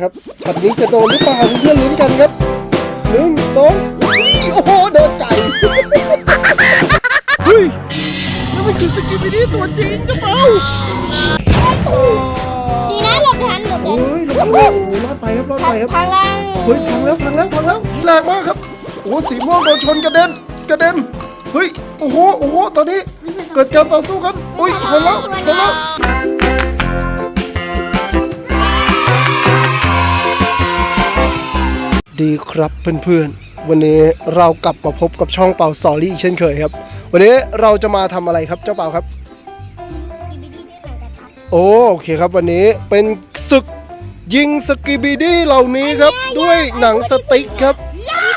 ครับช็อตนี้จะโดนหรือเปล่าเพื่อนๆลุ้นกันครับหนึ่งสองโอ้โหโดนไก่เฮ้ยนั่นมันคือสกิปปี้ดี้ตัวจริงกระเป๋าดีนะหลบทันหลบทัโอ้นยรอดแล้วโอ้ยรอดไปครับรอดไปครับพังล่างเฮ้ยพังแล้วพังแล้วพังแล้วแรงมากครับโอ้สีม่วงโดนชนกระเด็นกระเด็นเฮ้ยโอ้โหโอ้โหตอนนี้เกิดการต่อสู้กันอุ้ยชนแล้วชนแล้ว ดีครับเพื่อนๆ วันนี้เรากลับมาพบกับช่องเป่าสอรี่อีกเช่นเคยครับ วันนี้เราจะมาทำอะไรครับเจ้าเป่าครับดีบีดีหนังกระทับ โอ้โอเคครับวันนี้เป็นศึกยิงสกิบิดี้เหล่านี้ครับด้วยหนังสติ๊กครับ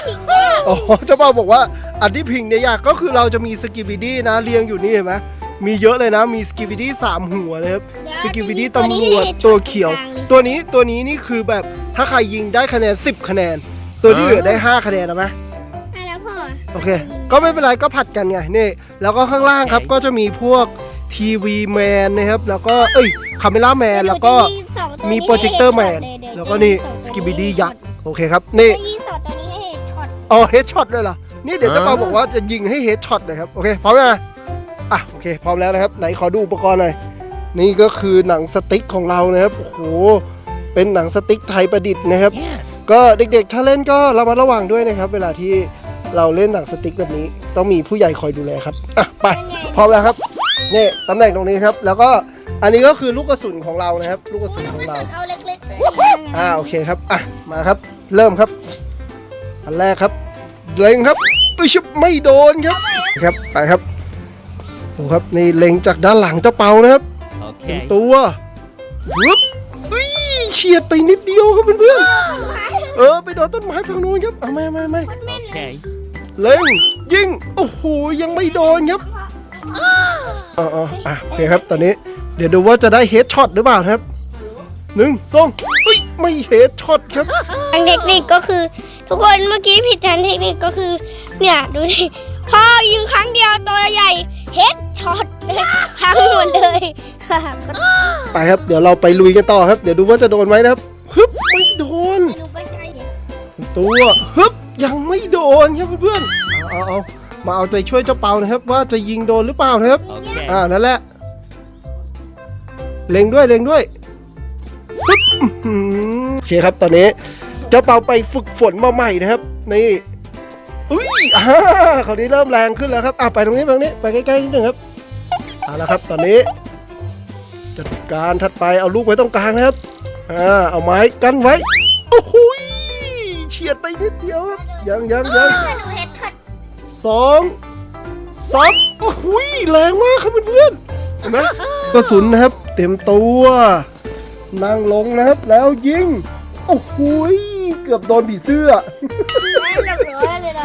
พิงด้าอ๋อเจ้าเป่าบอกว่าอันที่พิงเนี่ยยากก็คือเราจะมีสกิบิดี้นะเรียงอยู่นี่เห็นไหมมีเยอะเลยนะมีสกิบิดี้สามหัวเลยครับสกิบิดี้ตำรวจตัวเขียว ตัวนี้ตัวนี้นี่คือแบบถ้าใครยิงได้คะแนน 10 คะแนน ตัวที่เหลือได้ 5 คะแนนนะไหมอะแล้วพ่อโอเค ก็ไม่เป็นไรก็ผัดกันไงนี่แล้วก็ข้างล่างครับก็จะมีพวกทีวีแมนนะครับ แล้วก็เอ้ยคาเมล่าแมนแล้วก็มีโปรเจคเตอร์แมนแล้วก็นี่สกิบิดี้ยักษ์โอเคครับนี่จะยิงสองตัวนี้ให้เห็นช็อตอ๋อเฮดช็อตด้วยเหรอนี่เดี๋ยวเจะเปาบอกว่าจะยิงให้เฮดช็อตเลยครับโอเคพร้อมยังอะโอเคพร้อมแล้วนะครับ ไหนขอดูอุปกรณ์หน่อยนี่ก็คือหนังสติ๊กของเรานะครับโอ้โหเป็นหนังสติ๊กไทยประดิษฐ์นะครับ ก็เด็กๆ ถ้าเล่นก็ระมัดระวังด้วยนะครับ เวลาที่เราเล่นหนังสติ๊กแบบนี้ ต้องมีผู้ใหญ่คอยดูแลครับอะไปพร้อมแล้วครับนี่ตำแหน่งตรงนี้ครับ แล้วก็อันนี้ก็คือลูกกระสุนของเรานะครับ ลูกกระสุนของเราเอาเล็กๆอ่าโอเคครับอะมาครับ เริ่มครับ อันแรกครับเล็งครับไปชิบไม่โดนครับครับไปครับดูครับนี่เล็งจากด้านหลังเจ้าเปานะครับ Okay. ตัววึบเฮ้ยเฉียดไปนิดเดียวครับเพื่อนๆ เออไปโดนต้นไม้ฝั่งนู้นครับเอาไม่ไม่ไม่ Okay. เล็งยิงโอ้โหยังไม่โดนครับอ๋ออ๋ออะโอเคครับตอนนี้เดี๋ยวดูว่าจะได้เฮดช็อตหรือเปล่าครับหนึ่งสองเฮ้ยไม่เฮดช็อตครับทางเทคนิคก็คือ ทุกคนเมื่อกี้ผิดทางเทคนิคก็คือ เนี่ยดูสิพ่อยิงครั้งเดียวตัวใหญ่เฮดช็อตพังหมดเลยไปครับเดี๋ยวเราไปลุยกันต่อครับ เดี๋ยวดูว่าจะโดนไหมนะครับฮึบไม่โดนดูใกล้ๆเนี่ย ตัวฮึบยังไม่โดนครับเพื่อนๆเอาเอาเอามาเอาใจช่วยเจ้าเปานะครับ ว่าจะยิงโดนหรือเปล่านะครับ Okay. อ่านั่นแหละ เล็งด้วยเล็งด้วยฮึบอื้อหือโอเคครับตอนนี้ เจ้าเปาไปฝึกฝนมาใหม่นะครับ นี่อุ้ยอ่าคราวนี้เริ่มแรงขึ้นแล้วครับอะไปตรงนี้ไปตรงนี้ไปใกล้ๆนิดนึงครับเอาละครับตอนนี้ จัดการถัดไปเอาลูกไว้ตรงกลางนะครับอ่าเอาไม้กันไว้โอ้โหยเฉียดไปนิดเดียวครับยังยังยังดูเฮดช็อตสองสามโอ้โหยแรงมากครับเพื่อนๆเห็นไหมกระสุนนะครับ เต็มตัวนั่งลงนะครับแล้วยิงโอ้โหยเกือบโดนผีเสื้อเรียบร้อยเลยนะ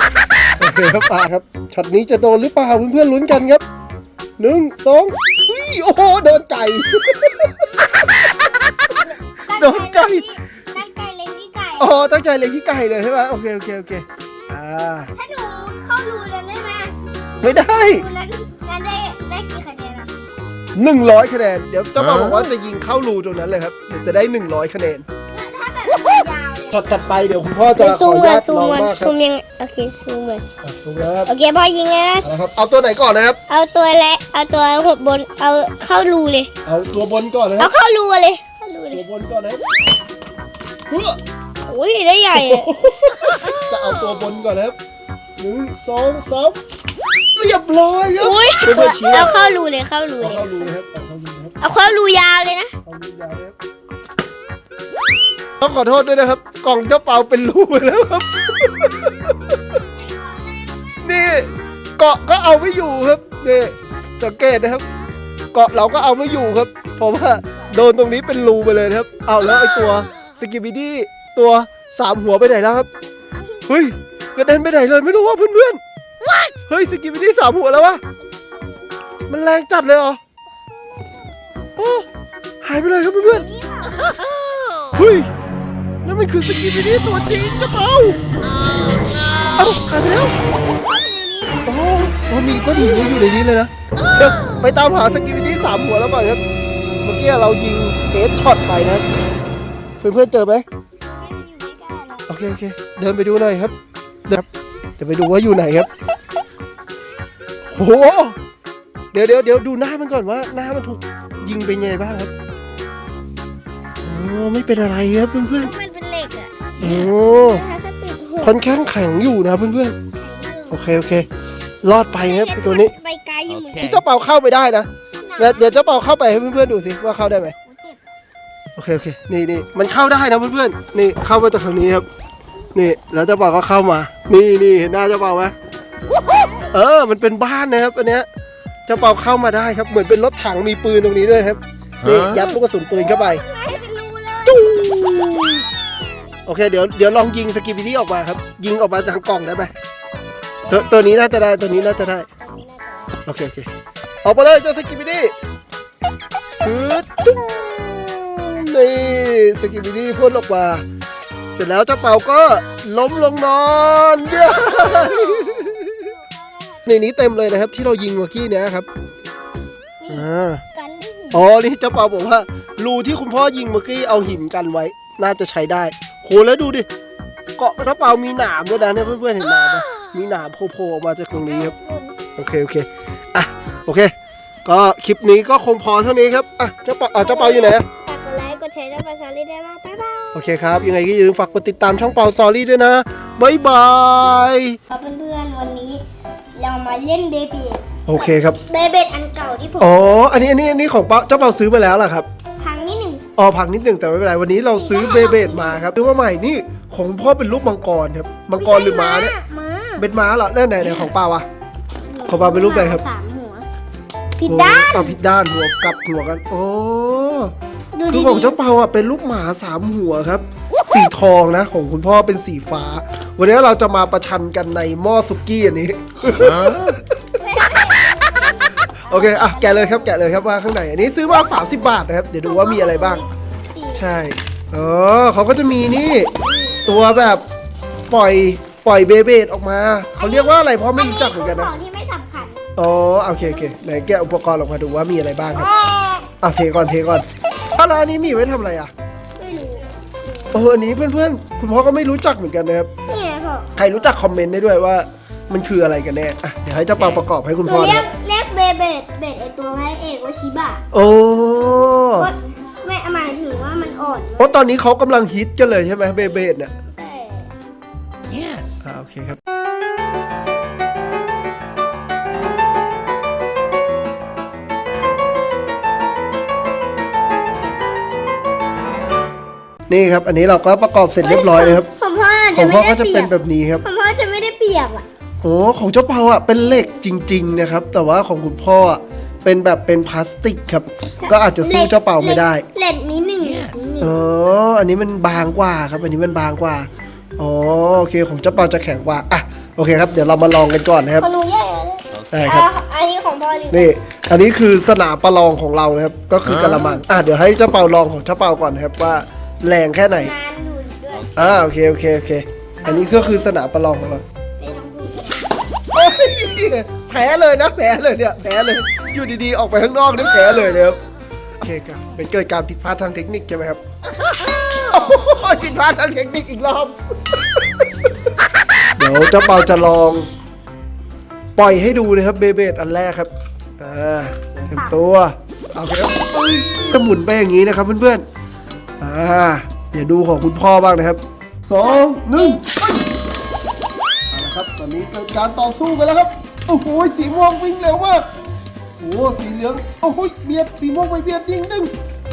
โอเคครับตาครับช็อตนี้จะโดนหรือเปล่าเพื่อนๆลุ้นกันครับหนึ่งสองเฮ้ยโอ้โหโดนไก่ โดนไก่ อ๋อตั้งใจเล็งที่ไก่เลยใช่ไหมโอเคโอเคโอเคอ่าถ้าหนูเข้ารูเลยได้ไหมไม่ได้รูนั้นนั้นได้ได้กี่คะแนนอะหนึ่งร้อยคะแนนเดี๋ยวเจ้าบ่าวบอกว่าจะยิงเข้ารูตรงนั้นเลยครับเดี๋ยวจะได้หนึ่งร้อยคะแนนถ้าแบบยาวเลยช็อตถัดไปเดี๋ยวคุณพ่อจะขออนุญาตลองมากคซูรับมยังโอเคซูมเลยอะซูมแล้วครับโอเคพอยิงแล้วนะเอาละครับ เอาตัวไหนก่อนนะครับ เอาตัวแรกเอาตัวหดบนเอาเข้ารูเลย เอาตัวบนก่อนนะคเอารับเข้ารูเลยเข้ารูเลตัวยบนก่อนนะครับเพื่อ อุ้ยได้ใหญ่อะจะเอาตัวบนก่อนนะครับหนึ่งสองสามเรียบร้อยครับอุ้ยเพื่อนๆชี้นะเอาเข้ารูเลยเข้ารูเอาเลยเข้ารูนะครับเอาเข้ารูนะครับเอาเข้ารูยาวเลยนะเอารูยาวนะครับต้องขอโทษด้วยนะครับ กล่องเจ้าเปาเป็นรูไปแล้วครับ นี่เกาะก็เอาไม่อยู่ครับนี่สังเกตนะครับ เกาะเราก็เอาไม่อยู่ครับ เพราะว่าโดนตรงนี้เป็นรูไปเลยนะครับ เอาแล้วไอ้ตัวสกิบิดี้ ตัวสามหัวไปไหนแล้วครับเฮ้ยกระเด็นไปไหนเลยไม่รู้ว่าเพื่อนๆเฮ้ยสกิบิดี้สามหัวแล้ววะมันแรงจัดเลยเหรอโอ้หายไปเลยครับเพื่อนๆเฮ้ยนั่นมันคือสกิบิดี้ตัวจริงกระเป๋าเอ้าหายไปแล้วโอ้โหมีก้อนหินอยู่ในนี้เลยนะเดี๋ยวไปตามหาสกิมิตี้สามหัวแล้วก่อนครับเมื่อกี้เรายิงเอสช็อตไปนะครับเพื่อนๆเจอไหม โอเคโอเค เดินไปดูหน่อยครับเดี๋ยวเดี๋ยวไปดูว่าอยู่ไหนครับโอ้โหเดี๋ยวเดี๋ยวเดี๋ยวดูหน้ามันก่อนว่าหน้ามันถูกยิงเป็นไงบ้างครับโอ้ไม่เป็นอะไรครับเพื่อนมันเป็นเหล็กอะๆโอ้ถ้าติดหัวค่อนข้างแข็งอยู่นะเพื่อนๆโอเคโอเค รอดไปนะครับไอ้ตัวนี้ไปไกลอยู่เหมือนกัน ที่เจ้าเปาเข้าไปได้นะเดี๋ยวเดี๋ยวเจ้าเปาเข้าไปให้เพื่อนๆดูสิว่าเข้าได้ไหมเจ็บ โอเคโอเคนี่นี่มันเข้าได้นะเพื่อนๆนี่เข้ามาจากทางนี้ครับ นี่แล้วเจ้าเปาก็เข้ามา นี่นี่เห็นหน้าเจ้าเปาไหมเออ มันเป็นบ้านนะครับอันเนี้ยเจ้าเปาเข้ามาได้ครับ เหมือนเป็นรถถังมีปืนตรงนี้ด้วยครับนี่ยัดลูกกระสุนปืนเข้าไปให้เป็นรูเลยจู้โอเคเดี๋ยวเดี๋ยวลองยิงสกิบิลี่ออกมาครับ ยิงออกมาทางกล่องได้ไหมตัวตัวนี้น่าจะได้ตัวนี้น่าจะได้โอเคโอเคออกมาเลยเจ้าสกิบิดี้คือจุ๊ง นี่สกิบิดี้พ่นออกมา เสร็จแล้วเจ้าเป่าก็ล้มลงนอนเย้ในนี้เต็มเลยนะครับ ที่เรายิงเมื่อกี้เนี้ยครับอ่ากันได้หินอ๋อ นี่เจ้าเปาบอกว่ารูที่คุณพ่อยิงเมื่อกี้เอาหินกันไว้ น่าจะใช้ได้โหแล้วดูดิ เกาะเจ้าเปามีหนามด้วยนะเนี่ยเพื่อนๆเห็นหนามไหมมีหนามโผล่ๆออกมาจากตรงนี้ครับ โอเค โอเค อะ โอเค ก็คลิปนี้ก็คงพอเท่านี้ครับ อะ เจ้าเปาอะเจ้าเปาอยู่ไหนอะฝากก ดไลค์กดแชร์และกดซับสไครต์ได้มากบ๊ายบายโอเคครับ ยังไงก็อย่าลืมฝากกดติดตามช่องเปาซอรี่ด้วยนะบ๊ายบายครับเพื่อนๆวันนี้ เรามาเล่นเบเบดโอเคครับเบเบดอันเก่าที่ผมอ๋ออันนี้อันนี้อันนี้ของเปาเจ้าเปาซื้อมาแล้วล่ะครับพังนิดหนึ่งอ๋อพังนิดหนึ่งแต่ไม่เป็นไรวันนี้เราซื้อเบเบดมาครับซื้อมาใหม่นี่ของพ่อเป็นรูปมังกรครับมังกรหรือม้าเนี่ยม้าเป็นม้าเหรอแล้วไหนไหนของป้าวะของปลาเป็นรูปอะไรครับสามหัวผิดด้านเอาผิดด้านหัวกลับหัวกันโอ้ดู คือดีของเจ้าเปาอะเป็นรูปหมาสามหัวครับ สีทองนะ ของคุณพ่อเป็นสีฟ้า วันนี้เราจะมาประชันกันในหม้อซุกี้อันนี้ โอเค อะ แกะเลยครับ แกะเลยครับว่าข้างใน อันนี้ซื้อมา 30 บาทนะครับ เดี๋ยวดูว่ามีอะไรบ้างสี่ใช่ เออเขาก็จะมีนี่ ตัวแบบปล่อยปล่อยเบเบดออกมา เขาเรียกว่าอะไรเพราะไม่รู้จักเหมือนกันขนะองที่ไม่สำคัญ อ๋อ โอเคโอเคไหนแกะอุปกรณ์ออกมาดูว่ามีอะไรบ้างครับอ๋ออะเทก่อนเทก่อน ถ้าวแล้วอันนี้มีไว้ทำอะไรอะไม่รู้เอออันนี้เพื่อนๆ คุณพ่อก็ไม่รู้จักเหมือนกันนะครับเนี่ยพ่อใครรู้จักคอมเมนต์ได้ด้วยว่า มันคืออะไรกันแน่อะเดี๋ยวให้เจ้าเปาประกอบให้คุณหนูพ่อเรียนะกเรียกเบเบดเบดไอตัวพระเอกว่าชิบะโอ้ก็ไม่หมายถึงว่ามันอ่อนเพราะตอนนี้เขากำลังฮิตกันเลยใช่ไหมเบเบดเนี่ย ใช่อ่าโอเคครับ นี่ครับ อันนี้เราก็ประกอบเสร็จเรียบร้อยเลยครับของพ่อขจะองไม่พ่อได้ก็จะเปีเป็ยนกแบบนี้ครับ ของพ่อจะไม่ได้เปียกอะโอ้ของเจ้าเปาอะเป็นเหล็กจริง ๆ นะครับ แต่ว่าของคุณพ่ออะเป็นแบบเป็นพลาสติกครับ ก็อาจจะสู้เจ้าเปาไม่ได้เล็ดนิดหนึ่งอ๋อ อันนี้มันบางกว่าครับ อันนี้มันบางกว่า อ๋อ โอเค ของเจ้าเปาจะแข็งกว่า อะ โอเคครับ เดี๋ยวเรามาลองกันก่อนนะครับ ของหนูใหญ่เลยได้ครับอะอันนี้ของพ่อเลยนี่ อันนี้คือสนามประลองของเรานะครับ ก็คือกระมัง อะ เดี๋ยวให้เจ้าเปาลองของเจ้าเปาก่อนนะครับว่า แรงแค่ไหนนานดูด้วยอ่าโอเคโอเคโอเค อันนี้ก็คือสนามประลองของเราไปลองดูโอ้ยแพ้เลยนะแพ้เลยเนี่ยแพ้เลย อยู่ดีๆ ออกไปข้างนอกนี่แพ้เลยนะครับโอเคครับเป็นเกิดการผิดพลาดทางเทคนิคใช่ไหมครับโอ้ยผิดพลาดทางเทคนิคอีกรอบ เดี๋ยวเจ้าเปาจะลอง ปล่อยให้ดูนะครับเบเบดอันแรกครับอ่าเตรียมตัวเอาครับเอ้ยจะหมุนไปอย่างนี้นะครับเพื่อนๆ อ่าเดี๋ยวดูของคุณพ่อบ้างนะครับสองหนึ่งไปเอาละครับตอนนี้เกิดการต่อสู้กันแล้วครับโอ้โหสีม่วงวิ่งเร็วมากโอ้โหสีเหลืองโอ้โหเบียดสีม่วงไปเบียดยิงดึง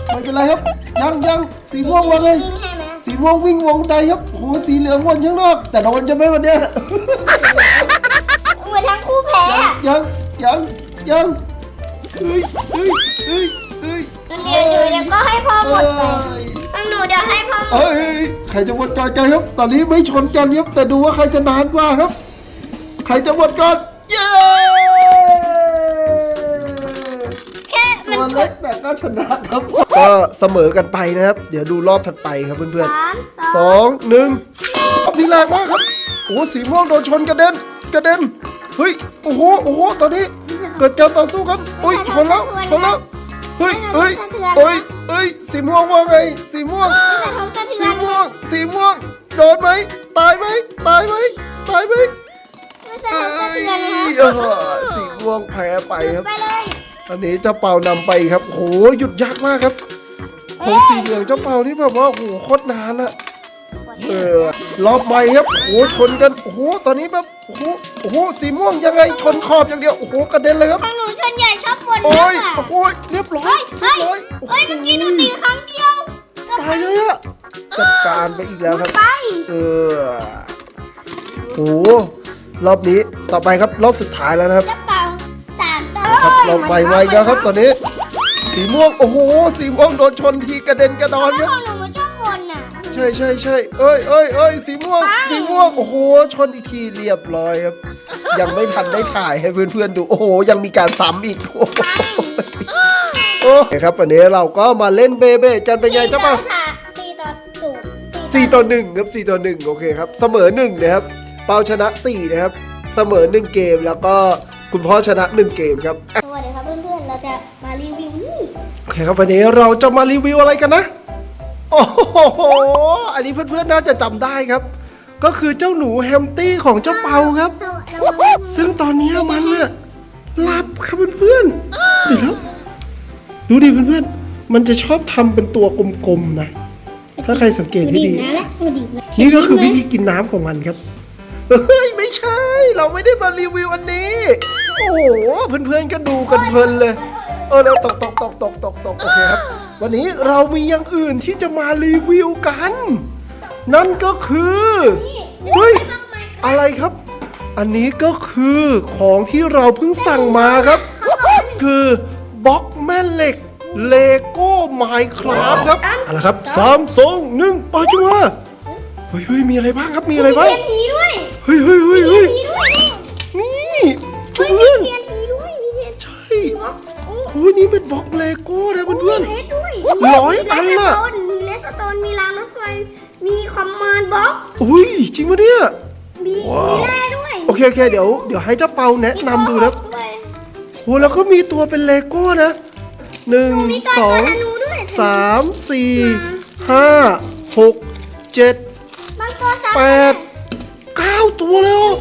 ไม่เป็นไรครับยังยังสีม่วงมาเลยยิงให้ไหมสีม่วงวิ่งวงใดครับโอ้โหสีเหลืองวนข้างนอก แต่โดนจะไหมวันเนี้ยเหมือนทั้งคู่แพ้อะยังยังยังเฮ้ยเฮ้ยเฮ้ยเฮ้ยเดี๋ยวเดี๋ยวเดี๋ยวก็ให้พ่อหมเอ้ดไปยเอา หนูเดี๋ยวให้พ่อหมดเอ้ยใครจะหมดก่อนกันครับ ตอนนี้ไม่ชนกันครับแต่ดูว่าใครจะนานกว่าครับ ใครจะหมดก่อนเย้แค่มันตัวเล็กแต่ก็ชนะครับก็เสมอกันไปนะครับ เดี๋ยวดูรอบถัดไปครับเพื่อนสามๆสสององหนึ่งรอบนี้แรงมากครับโอ้โหสีม่วงโดนชนกระเด็นกระเด็นเฮ้ยโอ้โหโอ้โหตอนนี้เกิดการต่อสู้ครับอุ้ยชนแล้วชนแล้ว เฮ้ยเฮ้ยเฮ้ยเฮ้ยสีม่วงว่าไงสีม่วงแต่ท้องสะเทืสีอนม่วง สีม่วงโดดนไหมตายไหมตายไหมตายไหมไม่ใช่เอ้เขาจะเตือนนะยเออสีม่วงแพ้ไปครับไปเลยอันนี้เจ้าเปานำไปครับโหหยุดยากมากครับของสีเหลืองเจ้าเปานี่แบบว่าโหโคตรนานอะ เออรอบใหม่ครับโหชนกันโอ้โหตอนนี้แบบโอ้โหโอ้โหสีม่วงยังไงชนขอบอย่างเดียวโอ้โหกระเด็นเลยครับทางหนูส่วนใหญ่ชอบปนโอ้มากยอะโอ้โหเรียบร้อยเฮ้ยเรียบร้อยเฮ้ยเมื่อกี้หนูตีครั้งเดียวตายเลยอะจัดการไปอีกแล้วครับไปเออโหรอบนี้ต่อไปครับรอบสุดท้ายแล้วนะครับจะเป่าสามตัวครับเราไปไวแล้วครับตอนนี้ สีม่วงโอ้โหสีม่วงโดนชนทีกระเด็นกระดอนคแล้รัวบ ใช่ใช่ใช่เอ้ยเอ้ยเอ้ยสีม่วงไปสีม่วง โอ้โห ชนอีกทีเรียบร้อยครับ ยังไม่ทันได้ถ่ายให้เพื่อนๆดู โอ้โห ยังมีการซ้ำอีก โอ้โหโอ้เคครับวันนี้เราก็มาเล่นเบเบ้กันเป็นไงเจ้าป่ะสี่ต่อศูนย์สี่ต่อหนึ่งครับสี่ต่อหนึ่งโอเคครับ เสมอหนึ่งนะครับ เปาชนะสี่นะครับ เสมอหนึ่งเกมแล้วก็คุณพ่อชนะหนึ่งเกมครับสวัสดีครับเพื่อนๆ เราจะมารีวิวนี่ โอเคครับวันนี้เราจะมารีวิวอะไรกันนะ โอ้โห อันนี้เพื่อนๆน่าจะจำได้ครับ ก็คือเจ้าหนูแฮมตี้ของเจ้าเปาครับ ซึ่งตอนนี้มันน่ะหลับครับเพื่อนๆเดี๋ยวแล้วดูดิเพื่อนๆ มันจะชอบทำเป็นตัวกลมๆนะ ถ้าใครสังเกตให้ดีนะและมาดีนะนี่ก็คือวิธีกินน้ำของมันครับ เฮ้ย ไม่ใช่ เราไม่ได้มารีวิวอันนี้ โอ้โห เพื่อนๆก็ดูกันเพลินเลย เออแล้วตกตกตกตกตกตกโอเคครับ วันนี้เรามีอย่างอื่นที่จะมารีวิวกัน นั่นก็คือเฮ้ยอะไรครับ อันนี้ก็คือของที่เราเพิ่งสั่งมาครับ คือบล็อกแม่เหล็กเลโก้ไมค์ครับครับเอาละครับสามสองหนึ่งไปจังวะเฮ้ยเฮ้ยมีอะไรบ้างครับมีอะไรบ้างเทียนทีด้วยเฮ้ยเฮ้ยเฮ้ยเฮ้ย โอ้ยนี่เป็นบล็อกเลโก้นะเพื่อนเพชรด้วยร้อยอันน่ะ มีเลสโตนมีรางรถไฟ มีคอมมานด์บ็อก ๆอุ้ยจริงปะเนี่ย มีมีแร่ด้วยโอเคโอเคเดี๋ยวเดี๋ยวให้เจ้าเปาแนะนำดูนะด้วยโอ้แล้วก็มีตัวเป็นเลโก้นะหนึ่งมีการสองธนูด้วยสามสี่ห้าหกเจ็ดบางตัวสามแปดเก้าตัวเลยเหรอ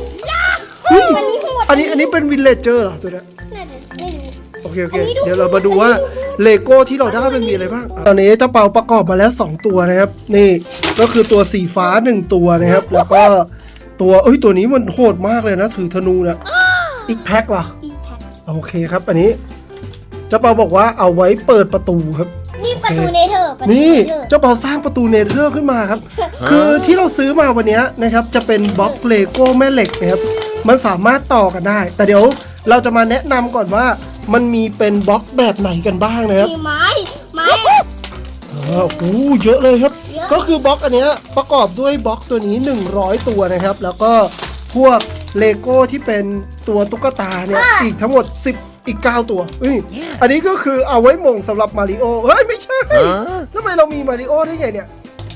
เฮ้ยอันนี้โหดอันนี้อันนี้เป็นวิลเลจเจอร์เหรอตัวเนี้ย น่าจะไม่รู้โอ เคโอเคอันนี้ดูเดี๋ยวเรามาดูว่าเลโก้ที่เราได้มันมีอะไรบ้าง ตอนนี้เจ้าเปาประกอบมาแล้ว 2 ตัวนะครับ นี่ก็คือตัวสีฟ้า 1 ตัวนะครับ แล้วก็ตัวเอ้ยตัวนี้มันโหดมากเลยนะ ถือธนูนะอีกแพ็คเหรออีแพ็คโอเคครับ อันนี้เจ้าเปาบอกว่าเอาไว้เปิดประตูครับนี่ประตูเนเธอร์ประตูนี่เนเธอร์เจ้าเปาสร้างประตูเนเธอร์ขึ้นมาครับ คือที่เราซื้อมาวันเนี้ยนะครับจะเป็นบล็อกเลโก้แม่เหล็กนะครับมันสามารถต่อกันได้ แต่เดี๋ยว เราจะมาแนะนำก่อนว่า มันมีเป็นบล็อกแบบไหนกันบ้างนะครับ มีไม้ไม้อ๋อโอ้โหเยอะเลยครับ เยอะ ก็คือบล็อกอันเนี้ยประกอบด้วยบล็อกตัวนี้ 100 ตัวนะครับ แล้วก็พวกเลโก้ที่เป็นตัวตุ๊กตาเนี่ยอีกทั้งหมด 10 อีก 9 ตัวเอ้ยอันนี้ก็คือเอาไว้หม่งสำหรับมาริโอเฮ้ย ไม่ใช่ทำไมเรามีมาริโอได้ไงเนี่ย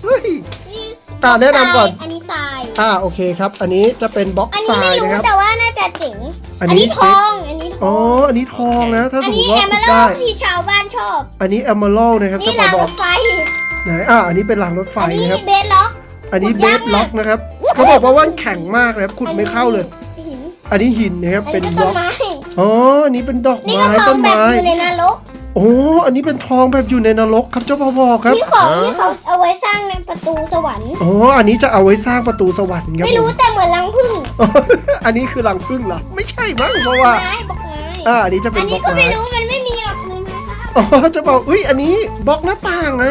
เฮ้ยนี่อ่าแนะนำก่อน อันนี้ทราย อ่าโอเคครับ อันนี้จะเป็นบล็อกอันทนี้รายไม่รู้นะครับ แต่ว่าน่าจะเจ๋ง อันนี้ทอง อันนี้ทอ๋อ องอันนี้ทองนะ ถ้าอัสนมมนี้ติว่าแอมเบขุดอได้ร์ที่ชาวบ้านชอบ อันนี้แอมเบอร์นะครับนี่เจะรางบรอกถไฟ ไหนอ่าอันนี้เป็นรางรถไฟอันนี้นะครับ เบสล็อก อันนี้ขุเบดยากสล็อกนะครับ เขาบอกว่าว่านแข็งมากนะครับขุดไม่เข้าเลย หินอันนี้หินนะครับ อันเป็นนี้บก็ล็ต้อนกไม้ อ๋อ อันนี้เป็นดอกนี่ไม้ก็ทอต้งนแบบไม้ อยู่ในนรก โอ้อันนี้เป็นทองแบบอยู่ในนรกครับเจ้าพ่อบอกครับนี่ของที่เขาเอาไว้สร้างในประตูสวรรค์อ๋ออันนี้จะเอาไว้สร้างประตูสวรรค์ครับไม่รู้ผมแต่เหมือนรังผึ้งอันนี้คือรังผึ้งเหรอไม่ใช่มั้งเพราะว่าไม้บอกไม้อ่าอันนี้จะเป็อันนบล็นี้อกก็ไม่ไม้รู้มันไม่มีหรอกในไม้ค่ะอ๋อจะบอกอุ้ยอันนี้บล็อกหน้าต่างไง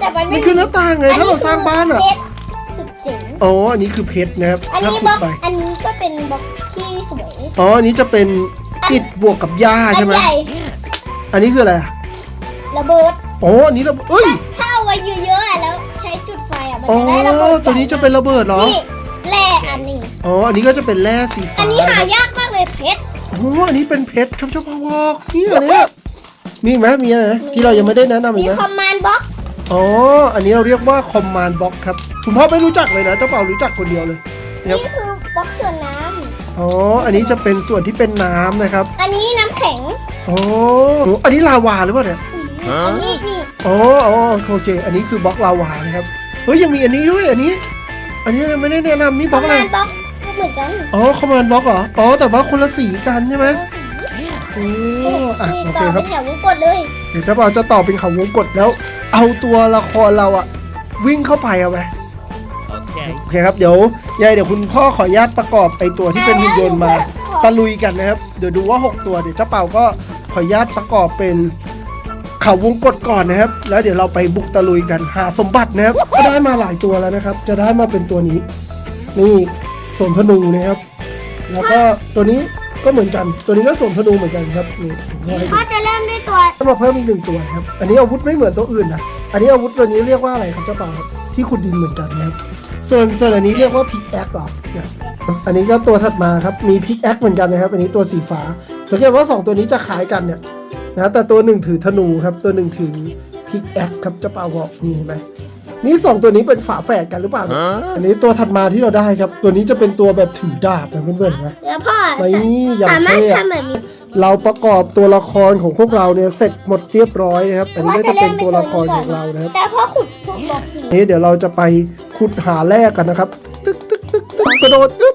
แต่มันมัไม่นคือหน้าต่างไงถ้าเราสร้างบ้านอะเพชรสุดเจ๋งอ๋อ อันนี้คือเพชรนะครับ อันถ้านี้ขุบล็ดอกไปอันนี้ก็เป็นบล็อกที่สวย อ๋อ อันนี้จะเป็นอิฐบวกกับหญ้าอัใช่ไหมใหญ่ อันนี้คืออะไรอะระเบิดอ๋ออันนี้เราเอ้ยถ้าเอาไว้เยอะๆอะแล้วใช้จุดไฟอะมันอ๋อจะได้ระเบิดตัวนี้จะเป็นระเบิดเหรอนี่แร่อันนี้ อ๋ออันนี้ก็จะเป็นแร่สีอัฟ้านนี้หานะครับยากมากเลยเพชรอ๋ออันนี้เป็นเพชรครับเจ้าพ่อวอกนี่อันเนี้ยมีอีกไหมมีอะไรนะที่เรายังไม่ได้แนะนำอีมีกไหมคอมมานด์บ็อกอ๋ออันนี้เราเรียกว่าคอมมานด์บ็อกครับคุณพ่อไม่รู้จักเลยนะเจ้าเป่ารู้จักคนเดียวเลยคนี่รับคือบล็อกส่วนน้ำอ๋ออันนี้จะเป็นส่วนที่เป็นน้ำนะครับอันนี้น้ำแข็ง อ๋ออันนี้ลาวาหรือเปล่าเนี่ยอันนี้นี่อ๋ออ๋อโอเค อันนี้คือบล็อกลาวานะครับ เฮ้ยยังมีอันนี้ด้วยอันนี้ อันนี้ยังไม่ได้แนะนำนี่บล็อกอะไรบล็อกก็เหมือนกันอ๋อคอมมานด์บล็อกเหรอ อ๋อ แต่ว่าคนละสีกันใช่ไหมโอ้อะนี่โอต่เคอคเป็รับนแถววงกดเลยเดี๋ยวเจ้าบ่าวจะต่อเป็นเขาวงกดแล้ว เอาตัวละครเราอะวิ่งเข้าไปเอาไหม Okay. โอเคครับเดี๋ยวยายเดี๋ยวคุณพ่อขออนุญาตประกอบไอตัวที่เป็นหุ่นยนต์มาตะลุยกันนะครับ เดี๋ยวดูว่า 6 ตัวเดี๋ยวเจ้าเป่าก็ข ออนุญาตประกอบเป็นเขาวงกดก่อนนะครับ แล้วเดี๋ยวเราไปบุกตะลุยกันหาสมบัตินะครับก็ได้มาหลายตัวแล้วนะครับ จะได้มาเป็นตัวนี้ นี่สมธนูนะครับ แล้วก็ตัวนี้ก็เหมือนกัน ตัวนี้ก็สมธนูเหมือนกันครับนี่ผมว่าให้ดูพ่อจะเริ่มด้วยตัวถ้ามาเพิ่มอีกหนึ่งตัวนะครับ อันนี้อาวุธไม่เหมือนตัวอื่นนะอันนี้อาวุธตัวนี้เรียกว่าอะไรครับเจ้าป่าวครับที่ขุดดินเหมือนกันนะครับส่วนส่วนอันนี้เรียกว่าพิกแอคหรอเนี่ยอันนี้ก็ตัวถัดมาครับมีพิกแอคเหมือนกันนะครับ อันนี้ตัวสีฟ้า สังเกตว่าสองตัวนี้จะคล้ายกันเนี่ยนะแต่ตัวหนึ่งถือธนูครับ ตัวหนึ่งถือพิกแอคครับเจ้าป่าวบอกนี่เห็นไหมนี่สองตัวนี้เป็นฝาแฝดกันหรือเปล่าเนี่ยอันนี้ตัวถัดมาที่เราได้ครับ ตัวนี้จะเป็นตัวแบบถือดาบนะเพื่อนๆเห็นไหมแล้วพ่อไม่อย่างสามารถเท่อะทำแบบนี้เราประกอบตัวละครของพวกเราเนี่ยเสร็จหมดเรียบร้อยนะครับ อันนี้ก็จะเป็นตัวละครของเรานะครับแต่พ่อขุดพวกบล็อกสีนี่เดี๋ยวเราจะไปขุดหาแร่กันนะครับ ตึ๊กตึ๊กตึ๊กตึ๊กกระโดดตึ๊บ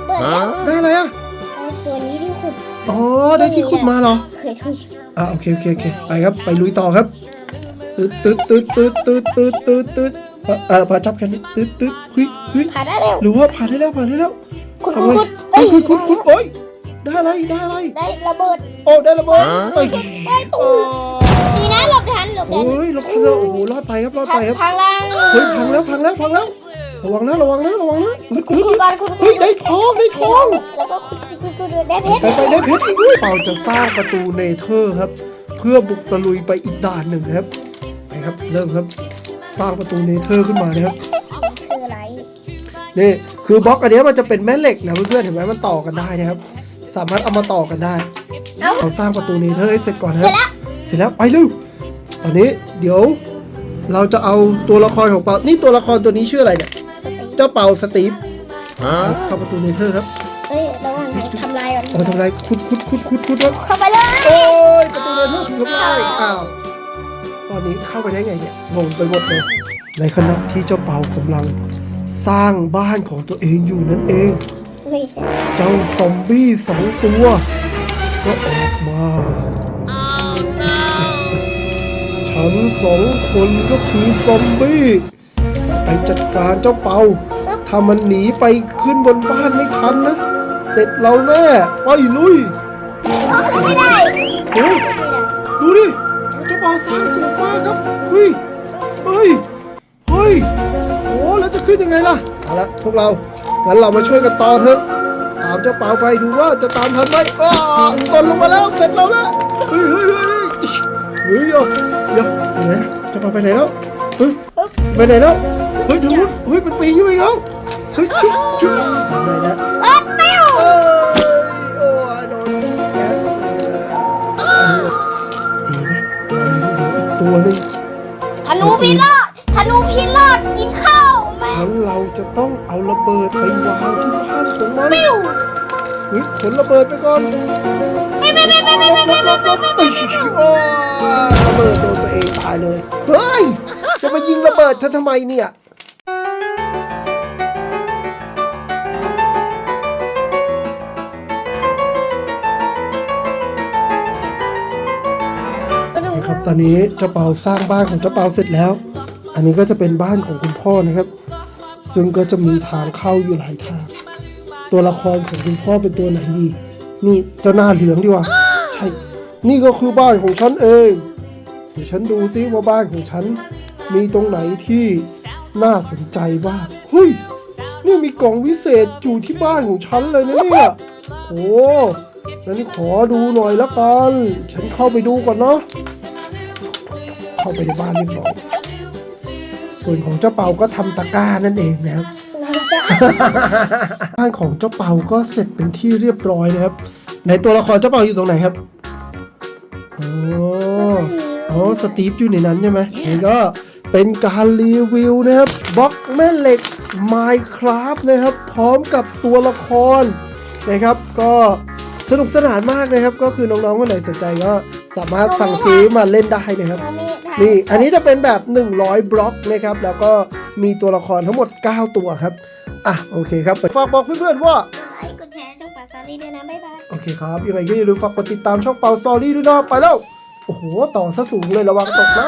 ปิดแล้วได้อะไรอะเอาตัวนี้ที่ขุดอ๋อได้ที่ขุดมาเหรอเคยทำอ่าโอเคโอเคโอเคไปครับไปลุยต่อครับตืดตืดตืดตืดตืดตืดตืดตืดเอ่อเออพาจับแค่นี้ตืดตืดเฮ้ยเฮ้ยผ่านได้เร็วหรือว่าผ่านได้แล้วผ่านได้แล้วขุดทำขุดไมขุดเฮ้ยขุดขุดขุดโอ้ยได้อะไรได้อะไรได้ระเบิดโอ้ได้ระเบิดเอ้ยได้ตูดีนะหลบทันหลบทันโอ้ยเราคนเราโอ้โหรอดไปครับรอดไปครับพังล่างเฮ้ยพังแล้วพังแล้วพังแล้ว ระวังนะระวังนะระวังนะขุดขุดขุขุดดก่อนขุดเฮ้ยได้ทองได้ทอง แล้วก็ขุดขุดขุดขุดได้เพชรไปไปได้เพชรอีกด้วยเราจะสร้างประตูเนเธอร์ครับ เพื่อบุกตะลุยไปอีกด่านหนึ่งครับไปครับเริ่มครับ สร้างประตูเนเธอร์ขึ้นมานะครับคืออะไรนี่คือบล็อกอันเนี้ยมันจะเป็นแม่เหล็กนะเพื่อนๆเห็นไหมมันต่อกันได้นะครับ สามารถเอามาต่อกันได้เอ้าเราสร้างประตูเนเธอร์ให้เสร็จก่อนนะครับเสร็จแล้วไปเร็วตอนนี้เดี๋ยว เราจะเอาตัวละครของเปานี่ตัวละครตัวนี้ชื่ออะไรเนี่ยสติ เจ้าเปาสตีฟเข้าประตูเนเธอร์ครับเอ้ยระวังทำลายก่อนเอาทำไรคุดคุดคุดคุดคุดครับเข้าไปเลยโอ้ยประตูเนเธอร์ถูกทำลายอ้าวตอนนี้เข้าไปได้ไงเนี่ยงงไปหมดเลยในขณะที่เจ้าเปากำลังสร้างบ้านของตัวเองอยู่นั่นเองไม่ใช่เจ้าซอมบี้สองตัว ก็ออกมาฉันสองคนก็คือซอมบี้ไป จัดการเจ้าเปาถ้ามันหนีไปขึ้นบนบ้านไม่ทันนะ เสร็จเราแน่ไปลุยไม่ได้โอ้ยดูดิเจ้าเปาสร้างสูงมากครับเฮ้ยเฮ้ยเฮ้ยโอ้แล้วจะขึ้นยังไงล่ะเอาละพวกเรางั้นเรามาช่วยกันต่อเถอะตามเจ้าเปาไปดูว่าจะตามทันไหมอ้าตนลงมาแล้วเสร็จแล้วนะเฮ้ยเฮ้ยเฮ้ยเฮ้ยเฮ้ยเดี๋ยวเดี๋ยวไหนเจ้าเปาไปไหนแล้วเฮ้ย ไปไหนแล้วเฮ้ยทางนู้นเฮ้ยมันปีนขึ้นไปแล้วเฮ้ยชุบชุบไปไหนแล้วเอ้ยเปี้ยวเอ้ยโอ้ยโดนแก๊สเออดีนะเรายังเหลืออีกตัวหนึงธนูพิรอดธนูพิรอดกินข้าวแม่งั้นเราจะต้องเอาระเบิดไปวางที่บ้านของมัน ปิ้วเฮ้ยขนระเบิดไปก่อนไม่ไม่ไม่ไม่ไม่ไม่ไม่ไม่ไม่ไม่เอ้ยโอ้ยระเบิดโดนตัวเองตายเลยเฮ้ย จะมายิงระเบิดฉันทำไมเนี่ยนะครับตอนนี้เจ้าเปาสร้างบ้านของเจ้าเปาเสร็จแล้ว อันนี้ก็จะเป็นบ้านของคุณพ่อนะครับ ซึ่งก็จะมีทางเข้าอยู่หลายทาง ตัวละครของคุณพ่อเป็นตัวไหนดี นี่เจ้าหน้าเหลืองดีกว่า ใช่ นี่ก็คือบ้านของฉันเองเดี๋ยวฉันดูซิว่าบ้านของฉัน มีตรงไหนที่น่าสนใจบ้างเฮ้ยนี่มีกล่องวิเศษอยู่ที่บ้านของฉันเลยนะเนี่ยโอ้งั้นขอดูหน่อยละกัน ฉันเข้าไปดูก่อนเนาะเข้าไปในบ้านเรียบร้อยส่วนของเจ้าเปาก็ทำตะกร้านั่นเองนะครับไม่ใช่บ้านของเจ้าเปาก็เสร็จเป็นที่เรียบร้อยนะครับในตัวละครเจ้าเปาอยู่ตรงไหนครับอ๋ออ๋อสตีฟอยู่ในนั้นใช่ไหมนี่ก็ เป็นการรีวิวนะครับบล็อกแม่เหล็ก Minecraft นะครับ พร้อมกับตัวละครนะครับ ก็สนุกสนานมากนะครับ ก็คือน้องๆคนไหนสนใจก็สามารถสั่งซื้อมาเล่นได้นะครับเรามีถ่ายนี่อันนี้จะเป็นแบบ 100 บล็อกนะครับ แล้วก็มีตัวละครทั้งหมด 9 ตัวครับ อะโอเคครับฝากบอกเพื่อนๆว่ากดไลค์กดแชร์ช่องปาซารีด้วยนะบ๊ายบายโอเคครับยังไงก็อย่าลืมฝากกดติดตามช่องเปาซอรี่ด้วยนะไปแล้ว โอ้โห ต่อซะสูงเลยระวังตกนะ